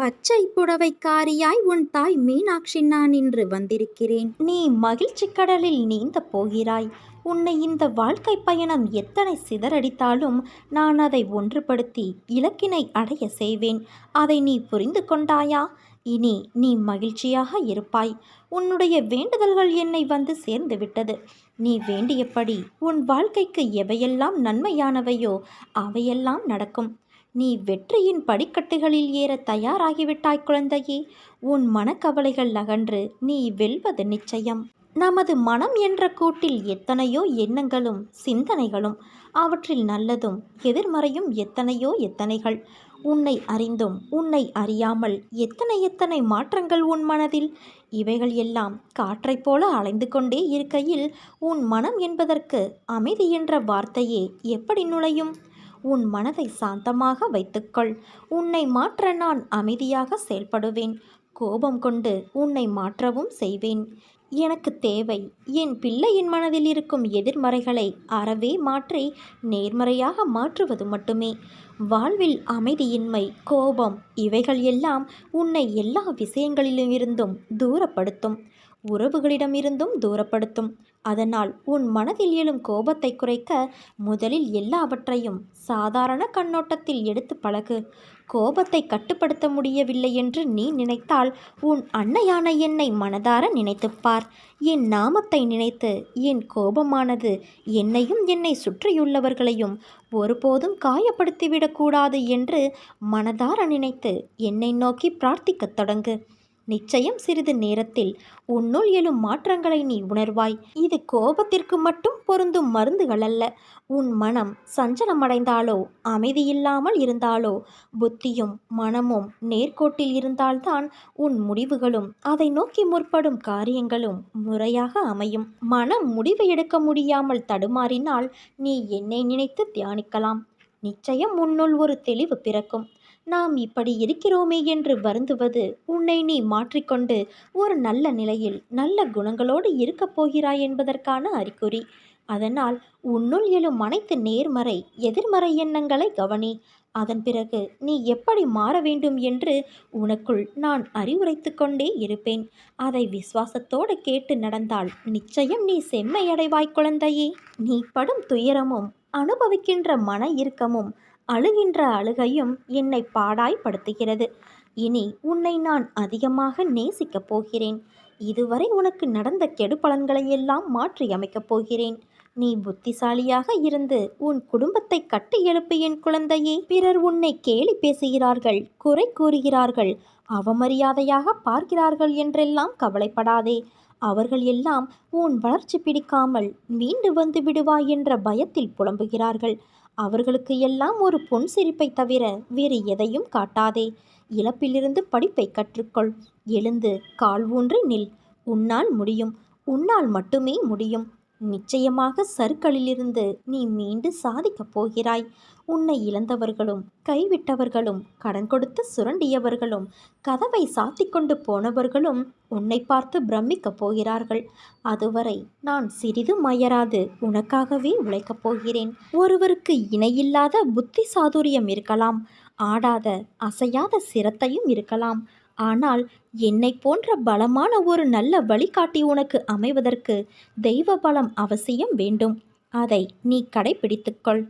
பச்சை புடவைக்காரியாய் உன் தாய் மீனாட்சி நான் இன்று வந்திருக்கிறேன். நீ மகிழ்ச்சி கடலில் நீந்த போகிறாய். உன்னை இந்த வாழ்க்கை பயணம் எத்தனை சிதறடித்தாலும் நான் அதை ஒன்றுபடுத்தி இலக்கினை அடைய செய்வேன். அதை நீ புரிந்து கொண்டாயா? இனி நீ மகிழ்ச்சியாக இருப்பாய். உன்னுடைய வேண்டுதல்கள் என்னை வந்து சேர்ந்து விட்டது. நீ வேண்டியபடி உன் வாழ்க்கைக்கு எவையெல்லாம் நன்மையானவையோ அவையெல்லாம் நடக்கும். நீ வெற்றியின் படிக்கட்டுகளில் ஏற தயாராகிவிட்டாய் குழந்தையே. உன் மனக்கவலைகள் அகன்று நீ வெல்வது நிச்சயம். நமது மனம் என்ற கூட்டில் எத்தனையோ எண்ணங்களும் சிந்தனைகளும் அவற்றில் நல்லதும் எதிர்மறையும் எத்தனையோ எத்தனைகள். உன்னை அறிந்தும் உன்னை அறியாமல் எத்தனை எத்தனை மாற்றங்கள் உன் மனதில். இவைகள் எல்லாம் காற்றைப் போல அலைந்து கொண்டே இருக்கையில் உன் மனம் என்பதற்கு அமைதி என்ற வார்த்தையே எப்படி நுழையும்? உன் மனதை சாந்தமாக வைத்துக்கொள். உன்னை மாற்ற நான் அமைதியாக செயல்படுவேன். கோபம் கொண்டு உன்னை மாற்றவும் செய்வேன். எனக்கு தேவை என் பிள்ளையின் மனதில் இருக்கும் எதிர்மறைகளை அறவே மாற்றி நேர்மறையாக மாற்றுவது மட்டுமே. வாழ்வில் அமைதியின்மை கோபம் இவைகள் எல்லாம் உன்னை எல்லா விஷயங்களிலும் இருந்தும் தூரப்படுத்தும். உறவுகளிடமிருந்தும் தூரப்படுத்தும். அதனால் உன் மனதில் எழும் கோபத்தை குறைக்க முதலில் எல்லாவற்றையும் சாதாரண கண்ணோட்டத்தில் எடுத்து பழகு. கோபத்தை கட்டுப்படுத்த முடியவில்லை என்று நீ நினைத்தால் உன் அன்னையான என்னை மனதார நினைத்துப்பார் என் நாமத்தை நினைத்து என் கோபமானது என்னையும் என்னை சுற்றியுள்ளவர்களையும் ஒருபோதும் காயப்படுத்திவிடக்கூடாது என்று மனதார நினைத்து என்னை நோக்கி பிரார்த்திக்கத் தொடங்கு. நிச்சயம் சிறிது நேரத்தில் உன்னுள் எழும் மாற்றங்களை நீ உணர்வாய். இது கோபத்திற்கு மட்டும் பொருந்தும் மருந்துகள் அல்ல. உன் மனம் சஞ்சலமடைந்தாலோ அமைதியில்லாமல் இருந்தாலோ புத்தியும் மனமும் நேர்கோட்டில் இருந்தால்தான் உன் முடிவுகளும் அதை நோக்கி முற்படும் காரியங்களும் முறையாக அமையும். மனம் முடிவு எடுக்க முடியாமல் தடுமாறினால் நீ என்னை நினைத்து தியானிக்கலாம். நிச்சயம் உன்னுள் ஒரு தெளிவு பிறக்கும். நாம் இப்படி இருக்கிறோமே என்று வருந்துவது உன்னை நீ மாற்றிக்கொண்டு ஒரு நல்ல நிலையில் நல்ல குணங்களோடு இருக்கப் போகிறாய் என்பதற்கான அறிகுறி. அதனால் உன்னுள் எழும் அனைத்து நேர்மறை எதிர்மறை எண்ணங்களை கவனி. அதன் பிறகு நீ எப்படி மாற வேண்டும் என்று உனக்குள் நான் அறிவுரைத்து கொண்டே இருப்பேன். அதை விசுவாசத்தோடு கேட்டு நடந்தால் நிச்சயம் நீ செம்மையடைவாய் குழந்தையே. நீ படும் துயரமும் அனுபவிக்கின்ற மன இறுக்கமும் அழுகின்ற அழுகையும் என்னை பாடாய்படுத்துகிறது இனி உன்னை நான் அதிகமாக நேசிக்கப் போகிறேன். இதுவரை உனக்கு நடந்த கெடு பலன்களையெல்லாம் போகிறேன். நீ புத்திசாலியாக இருந்து உன் குடும்பத்தை கட்டி எழுப்பு என் குழந்தையே. பிறர் உன்னை கேலி பேசுகிறார்கள் குறை கூறுகிறார்கள் அவமரியாதையாக பார்க்கிறார்கள் என்றெல்லாம் கவலைப்படாதே. அவர்கள் எல்லாம் உன் வளர்ச்சி பிடிக்காமல் மீண்டு வந்து விடுவாய் என்ற பயத்தில் புலம்புகிறார்கள். அவர்களுக்கு எல்லாம் ஒரு பொன் சிரிப்பை தவிர வேறு எதையும் காட்டாதே. இழப்பிலிருந்து படிப்பை கற்றுக்கொள். எழுந்து கால் ஊன்றி நில். உன்னால் முடியும். உன்னால் மட்டுமே முடியும். நிச்சயமாக சருக்களிலிருந்து நீ மீண்டு சாதிக்கப் போகிறாய். உன்னை இழந்தவர்களும் கைவிட்டவர்களும் கடன் கொடுத்து சுரண்டியவர்களும் கதவை சாத்திக்கொண்டு போனவர்களும் உன்னை பார்த்து பிரமிக்கப் போகிறார்கள். அதுவரை நான் சிறிதும் மயராது உனக்காகவே உழைக்கப் போகிறேன். ஒருவருக்கு இணையில்லாத புத்தி சாதுரியம் இருக்கலாம். ஆடாத அசையாத சிரத்தையும் இருக்கலாம். ஆனால் என்னை போன்ற பலமான ஒரு நல்ல வழிகாட்டி உனக்கு அமைவதற்கு தெய்வ பலம் அவசியம் வேண்டும். அதை நீ கடைபிடித்துக்கொள்